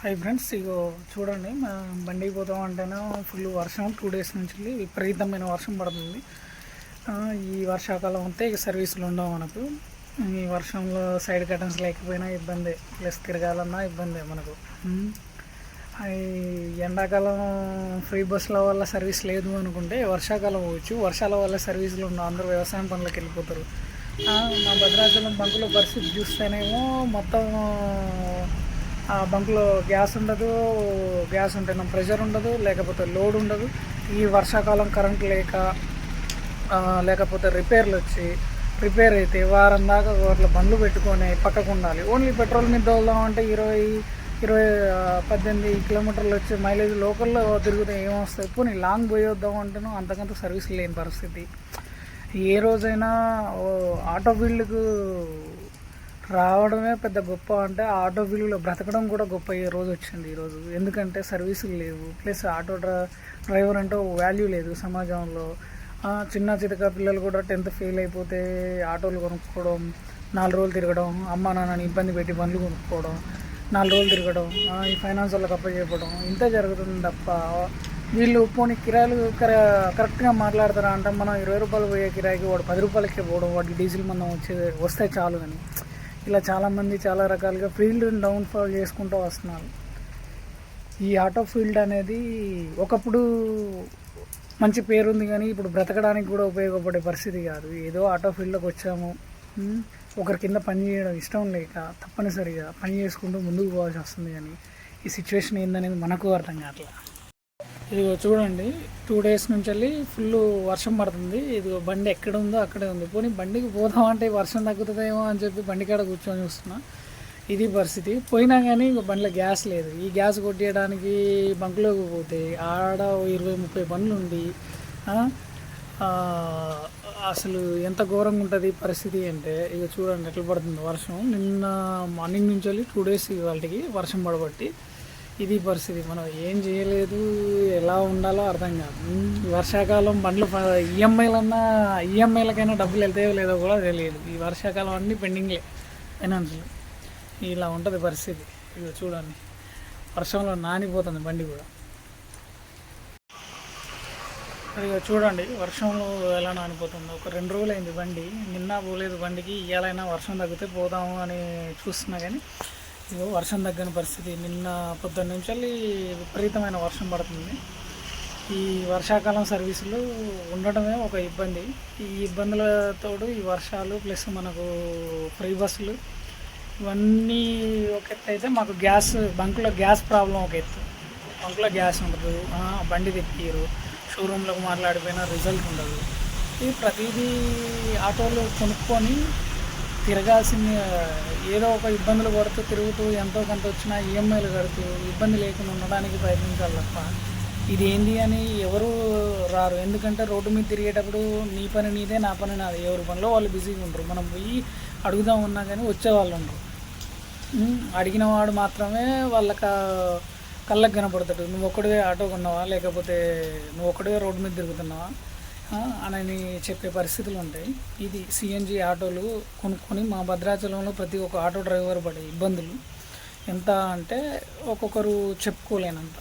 Hi friends ఇగో చూడండి మా బండికి పోతాం అంటేనే ఫుల్ వర్షం టూ డేస్ నుంచి విపరీతమైన వర్షం పడుతుంది. ఈ వర్షాకాలం అంతే ఇక సర్వీసులు ఉండవు మనకు. ఈ వర్షంలో సైడ్ కటన్స్ లేకపోయినా ఇబ్బంది. ప్లస్ తిరగాలన్నా ఇబ్బంది మనకు. ఈ ఎండాకాలం ఫ్రీ బస్సుల వల్ల సర్వీస్ లేదు అనుకుంటే వర్షాకాలం పోవచ్చు. వర్షాల వల్ల సర్వీసులు ఉండవు. అందరూ వ్యవసాయం పనులకు వెళ్ళిపోతారు. మా భద్రాచలం బంకుల పరిస్థితి చూస్తేనేమో మొత్తం బంకులో గ్యాస్ ఉండదు గ్యాస్ ఉంటే ప్రెషర్ ఉండదు లేకపోతే లోడ్ ఉండదు. ఈ వర్షాకాలం కరెంట్ లేక లేకపోతే రిపేర్లు వచ్చి రిపేర్ అయితే వారం దాకా వాటిలో బండ్లు పెట్టుకొని పక్కకు ఉండాలి. ఓన్లీ పెట్రోల్ మీద వెళ్దాం అంటే ఇరవై ఇరవై పద్దెనిమిది కిలోమీటర్లు వచ్చి మైలేజ్ లోకల్లో తిరిగితే ఏమొస్తాయి? పోనీ లాంగ్ పోయి వద్దాం అంటేనో అంతకంత సర్వీస్ లేని పరిస్థితి. ఏ రోజైనా ఓ ఆటో ఫీల్డ్కు రావడమే పెద్ద గొప్ప అంటే ఆ ఆటో ఫీల్డ్లో బ్రతకడం కూడా గొప్ప ఈ రోజు వచ్చింది ఈరోజు ఎందుకంటే సర్వీసులు లేవు. ప్లస్ ఆటో డ్రా డ్రైవర్ అంటే వాల్యూ లేదు సమాజంలో. చిన్న చితక పిల్లలు కూడా టెన్త్ ఫెయిల్ అయిపోతే ఆటోలు కొనుక్కోవడం నాలుగు రోజులు తిరగడం అమ్మ నాన్నని ఇబ్బంది పెట్టి బండ్లు కొనుక్కోవడం నాలుగు రోజులు తిరగడం ఈ ఫైనాన్స్ వాళ్ళకి అప్పచెప్పడం ఇంత జరుగుతుంది తప్ప వీళ్ళు పోనీ కిరాయిలు కరెక్ట్గా మాట్లాడతారా అంటే మనం ఇరవై రూపాయలు పోయే కిరాయికి వాడు పది రూపాయలకే పోవడం వాడికి డీజిల్ మనం వచ్చే వస్తే చాలు అని. ఇలా చాలామంది చాలా రకాలుగా ఫీల్డ్ డౌన్ఫాల్ చేసుకుంటూ వస్తున్నారు. ఈ ఆటో ఫీల్డ్ అనేది ఒకప్పుడు మంచి పేరు ఉంది కానీ ఇప్పుడు బ్రతకడానికి కూడా ఉపయోగపడే పరిస్థితి కాదు. ఏదో ఆటో ఫీల్డ్లోకి వచ్చాము. ఒకరి కింద పని చేయడం ఇష్టం లేక తప్పనిసరిగా పని చేసుకుంటూ ముందుకు పోవాల్సి వస్తుంది కానీ ఈ సిచ్యువేషన్ ఏందనేది మనకు అర్థం కావట్లేదు ఇదిగో చూడండి టూ డేస్ నుంచి వెళ్ళి ఫుల్ వర్షం పడుతుంది. ఇదిగో బండి ఎక్కడ ఉందో అక్కడే ఉంది. పోనీ బండికి పోదాం అంటే వర్షం తగ్గుతుందేమో అని చెప్పి బండి కాడ కూర్చొని చూస్తున్నా. ఇది పరిస్థితి. పోయినా కానీ ఇంకో బండిలో గ్యాస్ లేదు. ఈ గ్యాస్ కొట్టేయడానికి బంకులోకి పోతే ఆడ ఇరవై ముప్పై బండ్లు ఉండి అసలు ఎంత ఘోరంగా ఉంటుంది పరిస్థితి అంటే ఇక చూడండి ఎట్లా పడుతుంది వర్షం. నిన్న మార్నింగ్ నుంచి వెళ్ళి టూ డేస్ వాళ్ళకి వర్షం పడబట్టి ఇది పరిస్థితి. మనం ఏం చేయలేదు ఎలా ఉండాలో అర్థం కాదు. వర్షాకాలం బండ్లు ఈఎంఐలన్నా ఈఎంఐలకైనా డబ్బులు వెళ్తాయో లేదో కూడా తెలియదు. ఈ వర్షాకాలం అన్నీ పెండింగ్లే ఫైనాన్షియల్ ఇలా ఉంటుంది పరిస్థితి. ఇది చూడండి. వర్షంలో నానిపోతుంది బండి కూడా. ఇక చూడండి వర్షంలో ఎలా నానిపోతుంది. ఒక రెండు రోజులు అయింది బండి. నిన్న పోలేదు బండికి. ఇవాళైనా వర్షం తగ్గితే పోదాము అని చూస్తున్నా కానీ ఇదిగో వర్షం తగ్గని పరిస్థితి. నిన్న పొద్దున్న నుంచి విపరీతమైన వర్షం పడుతుంది. ఈ వర్షాకాలం సర్వీసులు ఉండటమే ఒక ఇబ్బంది. ఈ ఇబ్బందులతోడు ఈ వర్షాలు ప్లస్ మనకు ఫ్రీ బస్సులు ఇవన్నీ ఒక ఎత్తు అయితే మాకు గ్యాస్ బంకులో గ్యాస్ ప్రాబ్లం ఒక ఎత్తు. బంకులో గ్యాస్ ఉండదు. బండి తెప్పారు. షోరూంలోకి మాట్లాడిపోయినా రిజల్ట్ ఉండదు. ఇది ప్రతిదీ ఆటోలు కొనుక్కొని తిరగాల్సింది ఏదో ఒక ఇబ్బందులు పడుతూ తిరుగుతూ ఎంతో కొంత వచ్చినా ఈఎంఐలు కడుతూ ఇబ్బంది లేకుండా ఉండడానికి ప్రయత్నించాలి తప్ప ఇది ఏంది అని ఎవరు రారు. ఎందుకంటే రోడ్డు మీద తిరిగేటప్పుడు నీ పని నీదే నా పని నాది. ఎవరి పనిలో వాళ్ళు బిజీగా ఉంటారు మనం పోయి అడుగుదాం ఉన్నా కానీ వచ్చే వాళ్ళు ఉండరు అడిగిన వాడు మాత్రమే వాళ్ళక కళ్ళకు కనపడతాడు. నువ్వు ఒక్కడివే ఆటో కొన్నావా? లేకపోతే నువ్వు ఒక్కడివే రోడ్డు మీద తిరుగుతున్నావా? అని చెప్పే పరిస్థితులు ఉంటాయి. ఇది సిఎన్జి ఆటోలు కొనుక్కొని మా భద్రాచలంలో ప్రతి ఒక్క ఆటో డ్రైవర్ పడే ఇబ్బందులు. ఎంత అంటే ఒక్కొక్కరు చెప్పుకోలేనంత.